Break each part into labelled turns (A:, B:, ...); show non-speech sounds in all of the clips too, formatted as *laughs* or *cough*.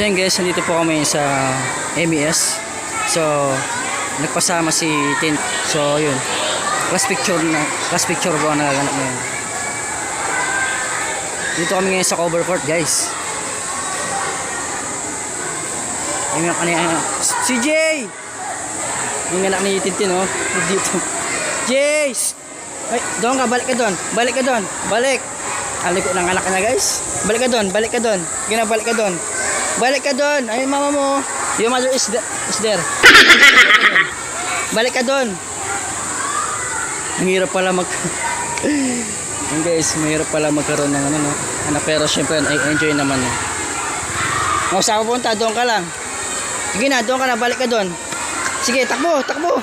A: So yun guys, nandito po kami sa MES. So, nagpasama si Tin. So, yun. Class picture na, class picture po ang nagaganap ngayon. Dito kami ngayon sa cover court guys. Yung anak ni CJ! Yung anak ni Tintin oh. *laughs* Dito. Jace! Ay, doon ka, balik ka doon. Balik ka doon. Balik. Aliko ng anak niya guys. Balik ka doon, balik ka doon. Gina, balik ka doon. Balik ka doon. Ay, mama mo. Your mother is, the, is there. *laughs* balik ka doon. Ang hirap pala mag... *laughs* Yun guys, mahirap pala magkaroon ng ano, no? Anak, pero syempre, ay enjoy naman. No? Kung saan ka pupunta, doon ka lang. Sige na, doon ka na, balik ka doon. Sige, takbo, takbo.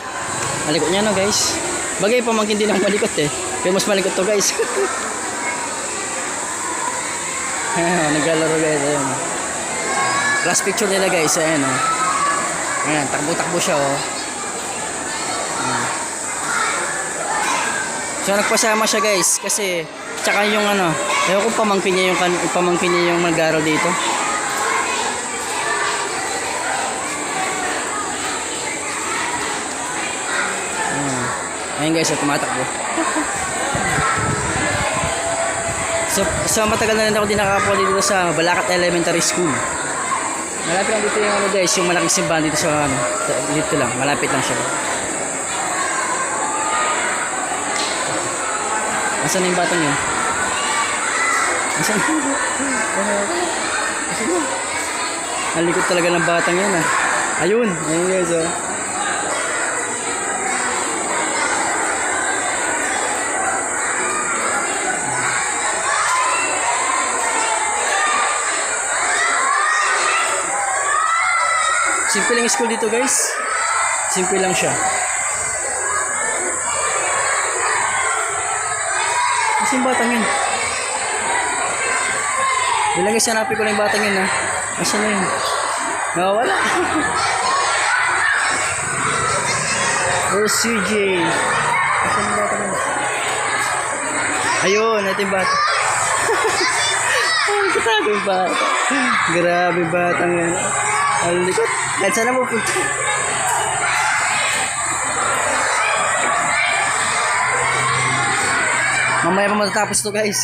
A: Malikot niya no guys. Bagay pamangkin din ang malikot eh. Pero mas malikot to guys. *laughs* Naglalaro guys. Ayan. Last picture nila guys. Ayan o. Ayan, takbo-takbo siya oh. Ayan. So nagpasama siya guys kasi tsaka yung ano, ayaw ko pamangkin niya yung pamangkin niya yung maglaro dito. Ayan guys, so tumatakbo. so, so matagal na rin ako din nakakapunta dito sa Balakat Elementary School. Malapit lang dito yung ano guys, yung malaking simbahan dito sa ano, dito lang, malapit lang siya. Nasaan na yung batang yun? Nasaan na? Nalikot talaga ng batang yan ah. Ayun, ayun guys oh. Simple lang school dito guys. Simple lang siya. Kasi batang yun. Ilang guys, hanapin ko lang yung batang yun ha. Asan na yun? Nawawala. *laughs* Where's CJ? Yung batang yun? Ayun, ito yung bata. *laughs* Ay, katago yung bata. Grabe batang yan. Ang likot. Kahit saan na pupunta. Mamaya pa matatapos to guys.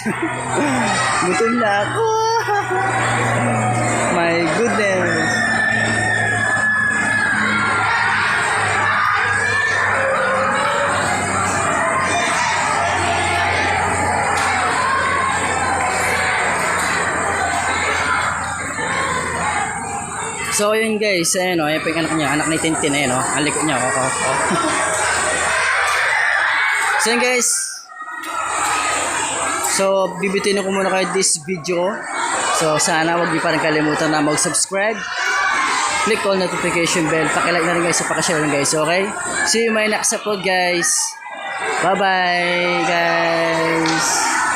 A: *laughs* Gutom na ako. *laughs* My goodness. So yun guys, ayun o, ayun pa yung anak niya, anak ni Tintin, ayun o, ang likod niya, oh, oh, oh. *laughs* so yun guys, so bibitin ko muna kayo this video, so sana wag niyo pa rin kalimutan na mag-subscribe, click on notification bell, pakilike na rin guys, sa pakishare rin guys, okay? See you my next upload guys, bye bye guys!